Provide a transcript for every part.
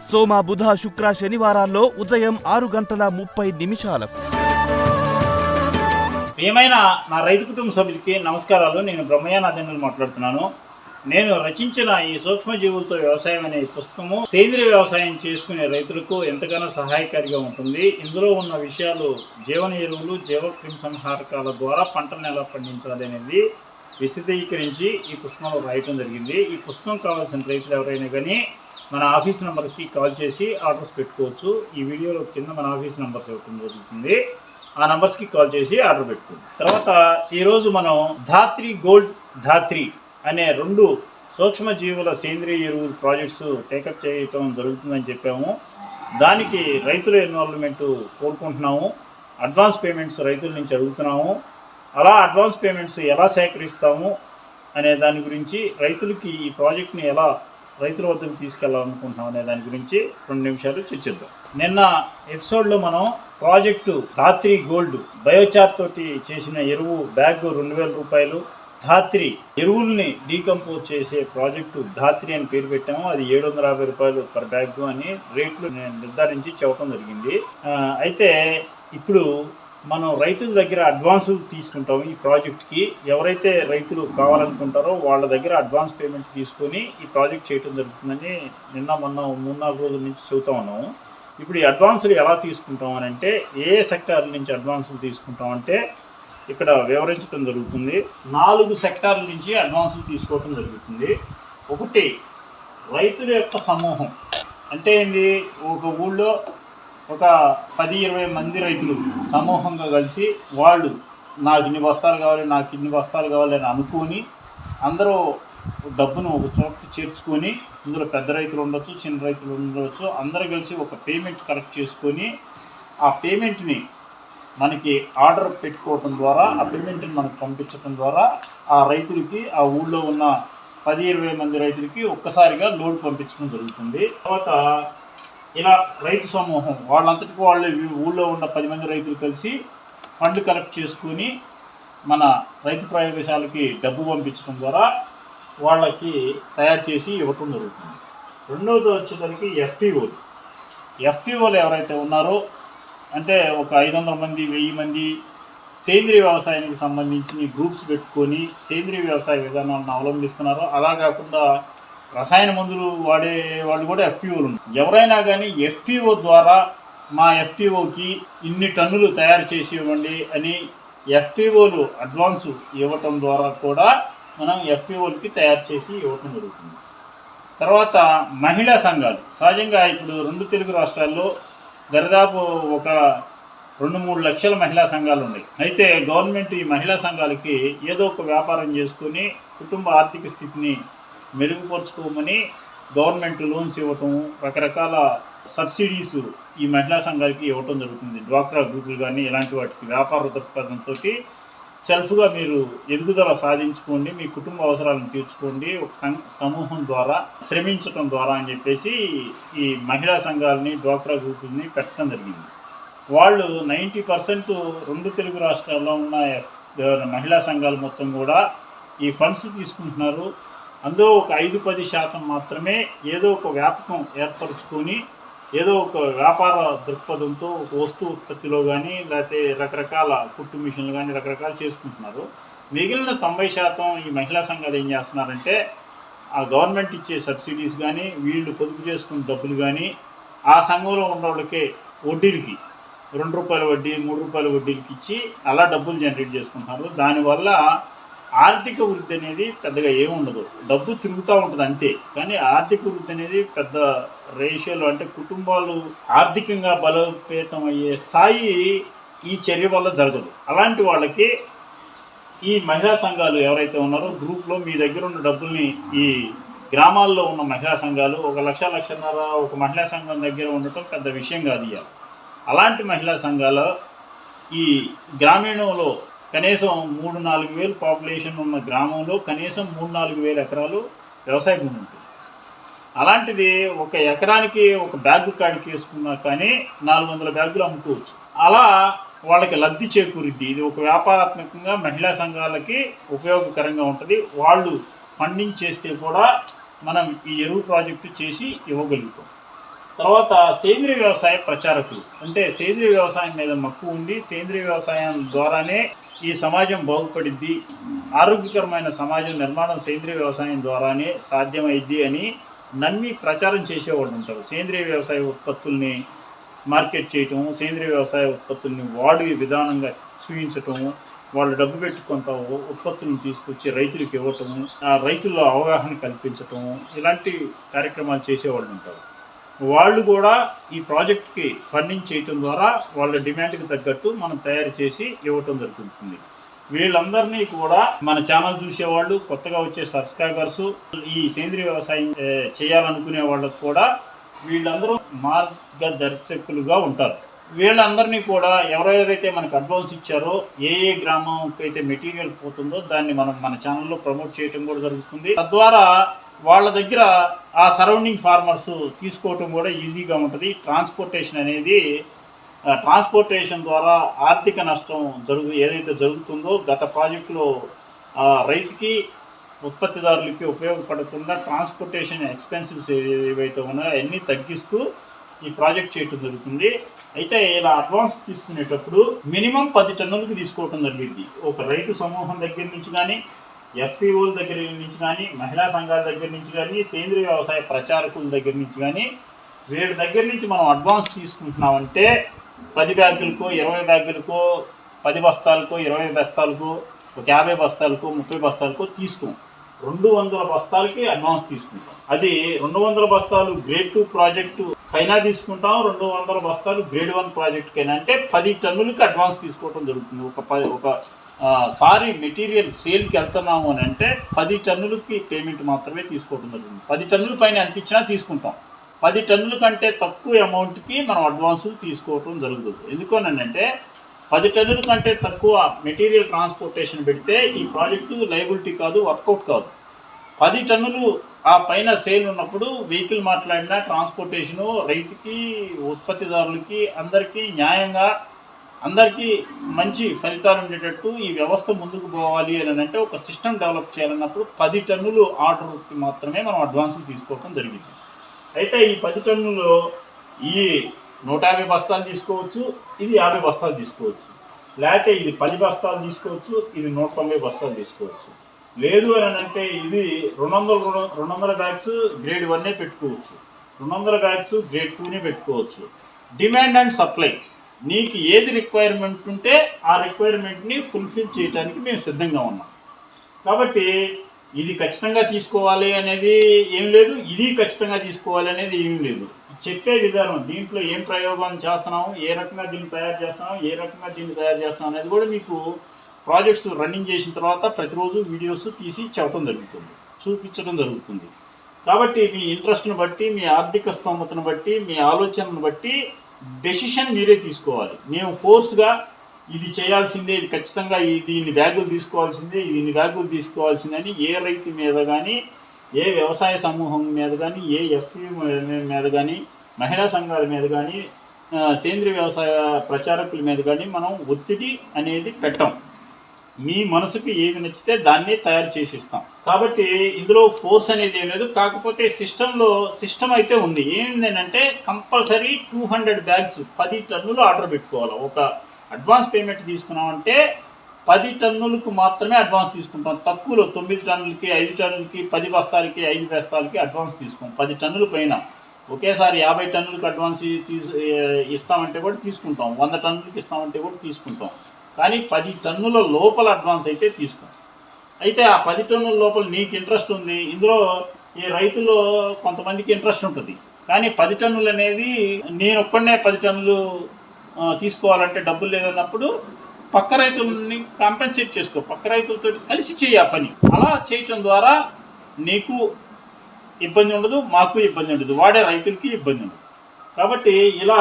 సోమ బుధ శుక్ర శనివారాల్లో ఉదయం ఆరు గంటల ముప్పై నిమిషాలకు. ప్రియమైన నా రైతు కుటుంబ సభ్యులకి నమస్కారాలు. నేను బ్రహ్మయ్య మాట్లాడుతున్నాను. నేను రచించిన ఈ సూక్ష్మజీవులతో వ్యవసాయం అనే పుస్తకము సేంద్రియ వ్యవసాయం చేసుకునే రైతులకు ఎంతగానో సహాయకారిగా ఉంటుంది. ఇందులో ఉన్న విషయాలు జీవన ఎరువులు జీవ క్రిమిసంహారకాల ద్వారా పంటలను ఎలా పండించాలి అనేది విశదీకరించి ఈ పుస్తకంలో రాయటం జరిగింది. ఈ పుస్తకం కావాల్సిన రైతులు ఎవరైనా కానీ మన ఆఫీస్ నెంబర్కి కాల్ చేసి ఆర్డర్స్ పెట్టుకోవచ్చు. ఈ వీడియోలో కింద మన ఆఫీస్ నెంబర్స్ ఇవ్వటం జరుగుతుంది ఆ నంబర్స్కి కాల్ చేసి ఆర్డర్ పెట్టుకోండి. తర్వాత ఈరోజు మనం ధాత్రి గోల్డ్ ధాత్రి అనే రెండు సూక్ష్మజీవుల సేంద్రియ ఎరువుల ప్రాజెక్ట్స్ టేకప్ చేయటం జరుగుతుందని చెప్పాము. దానికి రైతుల ఇన్వాల్వ్మెంట్ కోరుకుంటున్నాము. అడ్వాన్స్ పేమెంట్స్ రైతుల నుంచి అడుగుతున్నాము. అలా అడ్వాన్స్ పేమెంట్స్ ఎలా సేకరిస్తాము అనే దాని గురించి రైతులకి ఈ ప్రాజెక్ట్ని ఎలా రైతుల వద్దకు తీసుకెళ్ళాలనుకుంటున్నాం అనే దాని గురించి రెండు నిమిషాలు చర్చిద్దాం. నిన్న ఎపిసోడ్లో మనం ప్రాజెక్టు ధాత్రి గోల్డ్ బయోచార్ తోటి చేసిన ఎరువు బ్యాగ్ రెండు వేల రూపాయలు ధాత్రి ఎరువుల్ని డీకంపోజ్ చేసే ప్రాజెక్టు ధాత్రి అని పేరు పెట్టాము. అది ఏడు వందల యాభై రూపాయలు పర్ బ్యాగ్ అని రేట్లు నేను నిర్ధారించి చెప్పడం జరిగింది. అయితే ఇప్పుడు మనం రైతుల దగ్గర అడ్వాన్స్ తీసుకుంటాం ఈ ప్రాజెక్ట్కి. ఎవరైతే రైతులు కావాలనుకుంటారో వాళ్ళ దగ్గర అడ్వాన్స్ పేమెంట్ తీసుకొని ఈ ప్రాజెక్ట్ చేయడం జరుగుతుందని నిన్న మొన్న మూడు నాలుగు రోజుల నుంచి చెబుతా ఉన్నాము ఇప్పుడు ఈ అడ్వాన్సులు ఎలా తీసుకుంటాం అని అంటే ఏ సెక్టార్ల నుంచి అడ్వాన్సులు తీసుకుంటాం అంటే ఇక్కడ వివరించడం జరుగుతుంది. నాలుగు సెక్టార్ల నుంచి అడ్వాన్సులు తీసుకోవడం జరుగుతుంది. ఒకటి రైతుల యొక్క సమూహం. అంటే ఏంది? ఒక ఊళ్ళో ఒక పది ఇరవై మంది రైతులు సమూహంగా కలిసి వాళ్ళు నాకు ఇన్ని బస్తాలు కావాలి నాకు ఇన్ని బస్తాలు కావాలి అని అనుకొని అందరూ డబ్బును ఒక చోటకి చేర్చుకొని ఇందులో పెద్ద రైతులు ఉండొచ్చు చిన్న రైతులు ఉండవచ్చు అందరూ కలిసి ఒక పేమెంట్ కరెక్ట్ చేసుకొని ఆ పేమెంట్ని మనకి ఆర్డర్ పెట్టుకోవటం ద్వారా ఆ పేమెంట్ని మనకు పంపించడం ద్వారా ఆ రైతులకి ఆ ఊళ్ళో ఉన్న పది ఇరవై మంది రైతులకి ఒక్కసారిగా లోడ్ పంపించడం జరుగుతుంది. తర్వాత ఇలా రైతు సమూహం వాళ్ళంతటికి వాళ్ళు ఊళ్ళో ఉన్న పది మంది రైతులు కలిసి ఫండ్ కలెక్ట్ చేసుకుని మన రైతు ప్రయోగశాలకి డబ్బు పంపించడం ద్వారా వాళ్ళకి తయారు చేసి ఇవ్వటం జరుగుతుంది. రెండవది వచ్చేసరికి ఎఫ్పిఓలు. ఎఫ్పిఓలు ఎవరైతే ఉన్నారో అంటే ఒక ఐదు వందల మంది వెయ్యి మంది సేంద్రియ వ్యవసాయానికి సంబంధించి గ్రూప్స్ పెట్టుకొని సేంద్రియ వ్యవసాయ విధానాలను అవలంబిస్తున్నారో అలా కాకుండా రసాయన మందులు వాడే వాళ్ళు కూడా ఎఫ్పిఓలు ఉన్నారు. ఎవరైనా కానీ ఎఫ్పిఓ ద్వారా మా ఎఫ్పిఓకి ఇన్ని టన్నులు తయారు చేసి ఇవ్వండి అని ఎఫ్పిఓలు అడ్వాన్స్ ఇవ్వటం ద్వారా కూడా మనం ఎఫ్పిఓలకి తయారు చేసి ఇవ్వటం జరుగుతుంది. తర్వాత మహిళా సంఘాలు. సహజంగా ఇప్పుడు రెండు తెలుగు రాష్ట్రాల్లో దరిదాపు ఒక రెండు మూడు లక్షల మహిళా సంఘాలు ఉన్నాయి. అయితే గవర్నమెంట్ ఈ మహిళా సంఘాలకి ఏదో ఒక వ్యాపారం చేసుకొని కుటుంబ ఆర్థిక స్థితిని మెరుగుపరుచుకోమని గవర్నమెంట్ లోన్స్ ఇవ్వటం రకరకాల సబ్సిడీస్ ఈ మహిళా సంఘాలకి ఇవ్వటం జరుగుతుంది. డ్వాక్రా గ్రూపులు కానీ ఇలాంటి వాటికి వ్యాపార దృక్పథంతో సెల్ఫ్గా మీరు ఎదుగుదల సాధించుకోండి మీ కుటుంబ అవసరాలను తీర్చుకోండి ఒక సం- సమూహం ద్వారా శ్రమించటం ద్వారా అని చెప్పేసి ఈ మహిళా సంఘాలని డ్వాక్రా గ్రూపుల్ని పెట్టడం జరిగింది. వాళ్ళు నైంటీ పర్సెంట్ రెండు తెలుగు రాష్ట్రాల్లో ఉన్న మహిళా సంఘాలు మొత్తం కూడా ఈ ఫండ్స్ తీసుకుంటున్నారు. అందులో ఒక ఐదు పది శాతం మాత్రమే ఏదో ఒక వ్యాపకం ఏర్పరచుకొని ఏదో ఒక వ్యాపార దృక్పథంతో ఒక వస్తు ఉత్పత్తిలో కానీ లేకపోతే రకరకాల కుట్టు మిషన్లు కానీ రకరకాలు చేసుకుంటున్నారు. మిగిలిన తొంభై శాతం ఈ మహిళా సంఘాలు ఏం చేస్తున్నారంటే ఆ గవర్నమెంట్ ఇచ్చే సబ్సిడీస్ కానీ వీళ్ళు పొదుపు చేసుకున్న డబ్బులు కానీ ఆ సంఘంలో ఉన్న వాళ్ళకే వడ్డీలకి రెండు రూపాయల వడ్డీ మూడు రూపాయల వడ్డీలకి ఇచ్చి అలా డబ్బులు జనరేట్ చేసుకుంటున్నారు. దానివల్ల ఆర్థిక వృద్ధి అనేది పెద్దగా ఏముండదు డబ్బు తిరుగుతూ ఉంటుంది అంతే. కానీ ఆర్థిక వృద్ధి అనేది పెద్ద రేషియోలో అంటే కుటుంబాలు ఆర్థికంగా బలోపేతం అయ్యే స్థాయి ఈ చర్య వల్ల జరగదు. అలాంటి వాళ్ళకి ఈ మహిళా సంఘాలు ఎవరైతే ఉన్నారో గ్రూప్లో మీ దగ్గర ఉన్న డబ్బుల్ని ఈ గ్రామాల్లో ఉన్న మహిళా సంఘాలు ఒక లక్ష లక్షన్నర ఒక మహిళా సంఘం దగ్గర ఉండటం పెద్ద విషయం కాదు అలాంటి మహిళా సంఘాలు ఈ గ్రామీణంలో కనీసం మూడు నాలుగు వేలు పాపులేషన్ ఉన్న గ్రామంలో కనీసం మూడు నాలుగు వేల ఎకరాలు వ్యవసాయ భూమి ఉంటుంది. అలాంటిది ఒక ఎకరానికి ఒక బ్యాగ్ కాడికి వేసుకున్నా కానీ నాలుగు వందల బ్యాగులు అమ్ముకోవచ్చు. అలా వాళ్ళకి లబ్ధి చేకూరిద్ది. ఇది ఒక వ్యాపారాత్మకంగా మహిళా సంఘాలకి ఉపయోగకరంగా ఉంటుంది. వాళ్ళు ఫండింగ్ చేస్తే కూడా మనం ఈ ఎరువు ప్రాజెక్టు చేసి ఇవ్వగలుగుతాం. తర్వాత సేంద్రియ వ్యవసాయ ప్రచారకులు. అంటే సేంద్రియ వ్యవసాయం మీద మక్కువ ఉండి సేంద్రియ వ్యవసాయం ద్వారానే ఈ సమాజం బాగుపడిద్ది ఆరోగ్యకరమైన సమాజం నిర్మాణం సేంద్రియ వ్యవసాయం ద్వారానే సాధ్యమైద్ది అని నమ్మి ప్రచారం చేసేవాళ్ళు ఉంటారు. సేంద్రియ వ్యవసాయ ఉత్పత్తుల్ని మార్కెట్ చేయటం సేంద్రియ వ్యవసాయ ఉత్పత్తుల్ని వాడి విధానంగా చూపించటం వాళ్ళు డబ్బు పెట్టి కొంత ఉత్పత్తులను తీసుకొచ్చి రైతులకు ఇవ్వటం ఆ రైతుల్లో అవగాహన కల్పించటం ఇలాంటి కార్యక్రమాలు చేసేవాళ్ళు ఉంటారు. వాళ్ళు కూడా ఈ ప్రాజెక్ట్కి ఫండింగ్ చేయటం ద్వారా వాళ్ళ డిమాండ్కి తగ్గట్టు మనం తయారు చేసి ఇవ్వటం జరుగుతుంది. వీళ్ళందరినీ కూడా మన ఛానల్ చూసేవాళ్ళు కొత్తగా వచ్చే సబ్స్క్రైబర్స్ ఈ సేంద్రియ వ్యవసాయం చేయాలనుకునే వాళ్ళకు కూడా వీళ్ళందరూ మార్గదర్శకులుగా ఉంటారు. వీళ్ళందరినీ కూడా ఎవరెవరైతే మనకు అడ్వాన్స్ ఇచ్చారో ఏ ఏ గ్రామంకి అయితే మెటీరియల్ పోతుందో దాన్ని మనం మన ఛానల్లో ప్రమోట్ చేయటం కూడా జరుగుతుంది. తద్వారా వాళ్ళ దగ్గర ఆ సరౌండింగ్ ఫార్మర్స్ తీసుకోవటం కూడా ఈజీగా ఉంటుంది. ట్రాన్స్పోర్టేషన్ అనేది ట్రాన్స్పోర్టేషన్ ద్వారా ఆర్థిక నష్టం జరుగు ఏదైతే జరుగుతుందో గత ప్రాజెక్టులో ఆ, రైతుకి ఉత్పత్తిదారులకి ఉపయోగపడకుండా ట్రాన్స్పోర్టేషన్ ఎక్స్పెన్సివ్స్ ఏవైతే ఉన్నాయో అవన్నీ తగ్గిస్తూ ఈ ప్రాజెక్ట్ చేయటం జరుగుతుంది. అయితే ఇలా అడ్వాన్స్ తీసుకునేటప్పుడు మినిమం పది టన్నులకు తీసుకోవటం జరిగింది. ఒక రైతు సమూహం దగ్గర నుంచి కానీ ఎఫ్పిఓల దగ్గర నుంచి కానీ మహిళా సంఘాల దగ్గర నుంచి కానీ సేంద్రియ వ్యవసాయ ప్రచారకుల దగ్గర నుంచి కానీ వీళ్ళ దగ్గర నుంచి మనం అడ్వాన్స్ తీసుకుంటున్నామంటే పది బ్యాగులకో ఇరవై బ్యాగులకో పది బస్తాలకో ఇరవై బస్తాలకు ఒక యాభై బస్తాలకు ముప్పై బస్తాలకు తీసుకోం రెండు వందల బస్తాలకి అడ్వాన్స్ తీసుకుంటాం. అది రెండు వందల బస్తాలు గ్రేడ్ టూ ప్రాజెక్టు కైనా తీసుకుంటాం రెండు వందల బస్తాలు గ్రేడ్ వన్ ప్రాజెక్టుకైనా అంటే పది టన్నులకి అడ్వాన్స్ తీసుకోవడం జరుగుతుంది. ఒక పది ఒక సారీ మెటీరియల్ సేల్కి వెళ్తున్నాము అని అంటే పది టన్నులకి పేమెంట్ మాత్రమే తీసుకోవడం జరుగుతుంది. పది టన్నుల పైన ఎంత ఇచ్చినా తీసుకుంటాం. పది టన్నుల కంటే తక్కువ అమౌంట్కి మనం అడ్వాన్సులు తీసుకోవటం జరుగుతుంది. ఎందుకోనంటే పది టన్నుల కంటే తక్కువ మెటీరియల్ ట్రాన్స్పోర్టేషన్ పెడితే ఈ ప్రాజెక్టు లైబిలిటీ కాదు వర్కౌట్ కాదు. పది టన్నులు ఆ పైన సేల్ ఉన్నప్పుడు వెహికల్ మాట్లాడినా ట్రాన్స్పోర్టేషను రైతుకి ఉత్పత్తిదారులకి అందరికీ న్యాయంగా అందరికీ మంచి ఫలితాలు ఉండేటట్టు ఈ వ్యవస్థ ముందుకు పోవాలి అని అంటే ఒక సిస్టమ్ డెవలప్ చేయాలన్నప్పుడు పది టన్నులు ఆర్డర్కి మాత్రమే మనం అడ్వాన్సులు తీసుకోవడం జరిగింది. అయితే ఈ పది టన్నులు ఈ నూట యాభై బస్తాలు తీసుకోవచ్చు ఇది యాభై బస్తాలు తీసుకోవచ్చు. లేకపోతే ఇది పది బస్తాలు తీసుకోవచ్చు ఇది నూట తొంభై బస్తాలు తీసుకోవచ్చు. లేదు అని అంటే ఇది రెండు వందల రెండు వందల బ్యాగ్స్ గ్రేడ్ వన్నే పెట్టుకోవచ్చు. రెండు వందల బ్యాగ్స్ గ్రేడ్ టూనే పెట్టుకోవచ్చు. Demand and supply. నీకు ఏది రిక్వైర్మెంట్ ఉంటే ఆ రిక్వైర్మెంట్ని ఫుల్ఫిల్ చేయడానికి మేము సిద్ధంగా ఉన్నాం. కాబట్టి ఇది ఖచ్చితంగా తీసుకోవాలి అనేది ఏం లేదు ఇది ఖచ్చితంగా తీసుకోవాలి అనేది ఏం లేదు. చెప్పే విధానం దీంట్లో ఏం ప్రయోగం చేస్తున్నాము ఏ రకంగా దీన్ని తయారు చేస్తున్నాము ఏ రకంగా దీన్ని తయారు చేస్తున్నాం అనేది కూడా మీకు ప్రాజెక్ట్స్ రన్నింగ్ చేసిన తర్వాత ప్రతిరోజు వీడియోస్ తీసి చెప్పడం జరుగుతుంది చూపించడం జరుగుతుంది. కాబట్టి మీ ఇంట్రెస్ట్ని బట్టి మీ ఆర్థిక స్తోమతను బట్టి మీ ఆలోచనను బట్టి డెసిషన్ మీరే తీసుకోవాలి. మేము ఫోర్స్గా ఇది చేయాల్సిందే ఇది ఖచ్చితంగా దీన్ని బ్యాగులు తీసుకోవాల్సిందే దీన్ని బ్యాగులు తీసుకోవాల్సిందే ఏ రైతు మీద కానీ ఏ వ్యవసాయ సమూహం మీద కానీ ఏ ఎఫ్ఈ మీద కానీ మహిళా సంఘాల మీద కానీ సేంద్రీయ సేంద్రియ వ్యవసాయ ప్రచారకుల మీద కానీ మనం ఒత్తిడి అనేది పెట్టం. మీ మనసుకు ఏది నచ్చితే దాన్ని తయారు చేసి ఇస్తాం కాబట్టి ఇందులో ఫోర్స్ అనేది ఏం లేదు. కాకపోతే సిస్టంలో సిస్టమ్ అయితే ఉంది. ఏంటంటే కంపల్సరీ టూ హండ్రెడ్ బ్యాగ్స్ పది టన్నులు ఆర్డర్ పెట్టుకోవాలి. ఒక అడ్వాన్స్ పేమెంట్ తీసుకున్నామంటే పది టన్నులకు మాత్రమే అడ్వాన్స్ తీసుకుంటాం. తక్కువలో తొమ్మిది టన్నులకి ఐదు టన్నులకి పది బస్తాలకి ఐదు బస్తాలకి అడ్వాన్స్ తీసుకుంటాం పది టన్నుల పైన. ఒకేసారి యాభై టన్నులకు అడ్వాన్స్ తీసు ఇస్తామంటే కూడా తీసుకుంటాం. వంద టన్నులకి ఇస్తామంటే కూడా తీసుకుంటాం. కానీ పది టన్నుల లోపల అడ్వాన్స్ అయితే తీసుకో. అయితే ఆ పది టన్నుల లోపల నీకు ఇంట్రెస్ట్ ఉంది ఇందులో ఈ రైతుల్లో కొంతమందికి ఇంట్రెస్ట్ ఉంటుంది. కానీ పది టన్నులు అనేది నేను ఒక్కడనే పది టన్నులు తీసుకోవాలంటే డబ్బులు లేదన్నప్పుడు పక్క రైతులని కాంపెన్సేట్ చేసుకో. పక్క రైతులతో కలిసి చేయి ఆ పని. అలా చేయటం ద్వారా నీకు ఇబ్బంది ఉండదు మాకు ఇబ్బంది ఉండదు. వాడే రైతులకి ఇబ్బంది ఉండదు. కాబట్టి ఇలా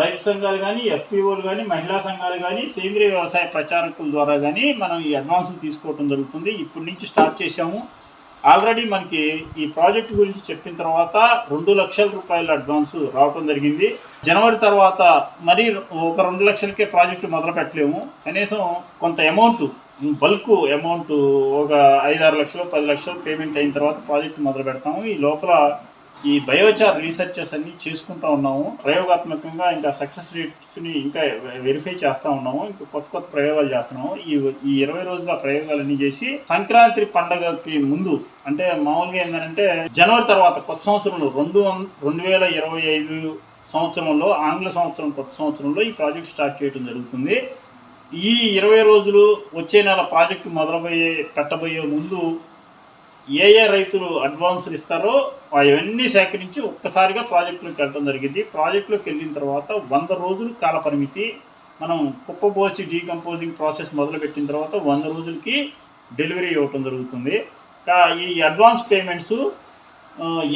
రైతు సంఘాలు కానీ ఎఫ్పిఓలు కానీ మహిళా సంఘాలు కానీ సేంద్రియ వ్యవసాయ ప్రచారకుల ద్వారా కానీ మనం ఈ అడ్వాన్స్ తీసుకోవటం జరుగుతుంది. ఇప్పటి నుంచి స్టార్ట్ చేశాము. ఆల్రెడీ మనకి ఈ ప్రాజెక్ట్ గురించి చెప్పిన తర్వాత రెండు లక్షల రూపాయల అడ్వాన్స్ రావటం జరిగింది. జనవరి తర్వాత మరి ఒక రెండు లక్షలకే ప్రాజెక్టు మొదలు పెట్టలేము. కనీసం కొంత అమౌంట్ బల్క్ అమౌంట్ ఒక ఐదారు లక్షలు పది లక్షలు పేమెంట్ అయిన తర్వాత ప్రాజెక్ట్ మొదలు పెడతాము. ఈ లోపల ఈ బయోచార్ రీసెర్చెస్ అన్ని చేసుకుంటా ఉన్నాము. ప్రయోగాత్మకంగా ఇంకా సక్సెస్ రేట్స్ని ఇంకా వెరిఫై చేస్తా ఉన్నాము. ఇంకా కొత్త కొత్త ప్రయోగాలు చేస్తున్నాము. ఈ ఈ ఇరవై రోజుల ప్రయోగాలన్నీ చేసి సంక్రాంతి పండగకి ముందు అంటే మామూలుగా ఏంటంటే జనవరి తర్వాత కొత్త సంవత్సరంలో రెండు రెండు వేల ఇరవై ఐదు సంవత్సరంలో ఆంగ్ల సంవత్సరం కొత్త సంవత్సరంలో ఈ ప్రాజెక్ట్ స్టార్ట్ చేయడం జరుగుతుంది. ఈ ఇరవై రోజులు వచ్చే నెల ప్రాజెక్టు మొదలబోయే పెట్టబోయే ముందు ఏ ఏ రైతులు అడ్వాన్సులు ఇస్తారో అవన్నీ సేకరించి ఒక్కసారిగా ప్రాజెక్టులోకి వెళ్ళడం జరిగింది. ప్రాజెక్టులోకి వెళ్ళిన తర్వాత వంద రోజులు కాల పరిమితి. మనం కుప్పబోసి డీకంపోజింగ్ ప్రాసెస్ మొదలుపెట్టిన తర్వాత వంద రోజులకి డెలివరీ ఇవ్వటం జరుగుతుంది. ఈ అడ్వాన్స్ పేమెంట్స్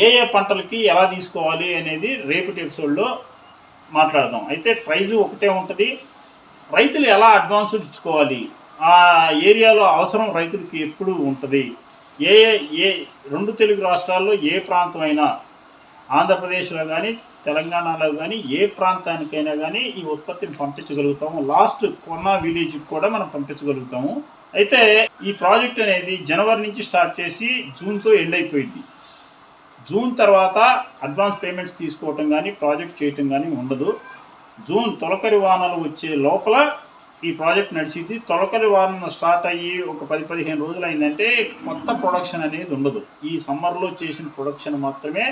ఏ ఏ పంటలకి ఎలా తీసుకోవాలి అనేది రేపటి ఎపిసోడ్లో మాట్లాడదాం. అయితే ప్రైజు ఒకటే ఉంటుంది. రైతులు ఎలా అడ్వాన్సులు ఇచ్చుకోవాలి? ఆ ఏరియాలో అవసరం రైతులకి ఎప్పుడు ఉంటుంది? ఏ ఏ రెండు తెలుగు రాష్ట్రాల్లో ఏ ప్రాంతమైనా ఆంధ్రప్రదేశ్లో కానీ తెలంగాణలో కానీ ఏ ప్రాంతానికైనా కానీ ఈ ఉత్పత్తిని పంపించగలుగుతాము. లాస్ట్ కొన్నా విలేజ్కి కూడా మనం పంపించగలుగుతాము. అయితే ఈ ప్రాజెక్ట్ అనేది జనవరి నుంచి స్టార్ట్ చేసి జూన్తో ఎండ్ అయిపోయింది. జూన్ తర్వాత అడ్వాన్స్ పేమెంట్స్ తీసుకోవటం కానీ ప్రాజెక్ట్ చేయటం కానీ ఉండదు. జూన్ తొలకరి వానలు వచ్చే లోపల ఈ ప్రాజెక్ట్ నడిచింది. తొలకరి వారం స్టార్ట్ అయ్యి ఒక పది పదిహేను రోజులు అయిందంటే కొత్త ప్రొడక్షన్ అనేది ఉండదు. ఈ సమ్మర్లో చేసిన ప్రొడక్షన్ మాత్రమే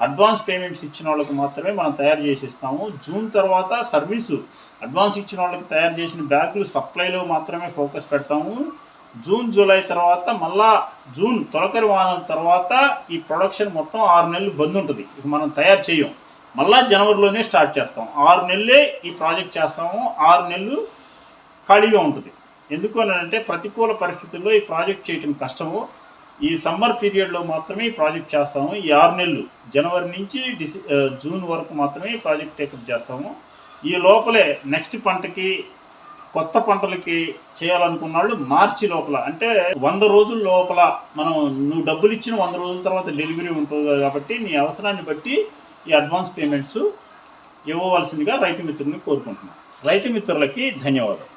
అడ్వాన్స్ పేమెంట్స్ ఇచ్చిన వాళ్ళకి మాత్రమే మనం తయారు చేసి ఇస్తాము జూన్ తర్వాత సర్వీసు అడ్వాన్స్ ఇచ్చిన వాళ్ళకి తయారు చేసిన బ్యాగులు సప్లైలో మాత్రమే ఫోకస్ పెడతాము. జూన్ జూలై తర్వాత మళ్ళా జూన్ తొలకరి వాహనం తర్వాత ఈ ప్రొడక్షన్ మొత్తం ఆరు నెలలు బంద్ ఉంటుంది. ఇక మనం తయారు చేయం మళ్ళా జనవరిలోనే స్టార్ట్ చేస్తాం. ఆరు నెలలే ఈ ప్రాజెక్ట్ చేస్తాము. ఆరు నెలలు ఖాళీగా ఉంటుంది. ఎందుకు అని అంటే ప్రతికూల పరిస్థితుల్లో ఈ ప్రాజెక్ట్ చేయటం కష్టము. ఈ సమ్మర్ పీరియడ్లో మాత్రమే ఈ ప్రాజెక్ట్ చేస్తాము. ఈ ఆరు నెలలు జనవరి నుంచి డిసె జూన్ వరకు మాత్రమే ఈ ప్రాజెక్ట్ టేకప్ చేస్తాము. ఈ లోపలే నెక్స్ట్ పంటకి కొత్త పంటలకి చేయాలనుకున్న వాళ్ళు మార్చి లోపల అంటే వంద రోజుల లోపల మనం నువ్వు డబ్బులు ఇచ్చిన వంద రోజుల తర్వాత డెలివరీ ఉంటుంది కాబట్టి నీ అవసరాన్ని బట్టి ఈ అడ్వాన్స్ పేమెంట్స్ ఇవ్వవలసిందిగా రైతు మిత్రుల్ని కోరుకుంటున్నాను రైతు మిత్రులకి ధన్యవాదాలు.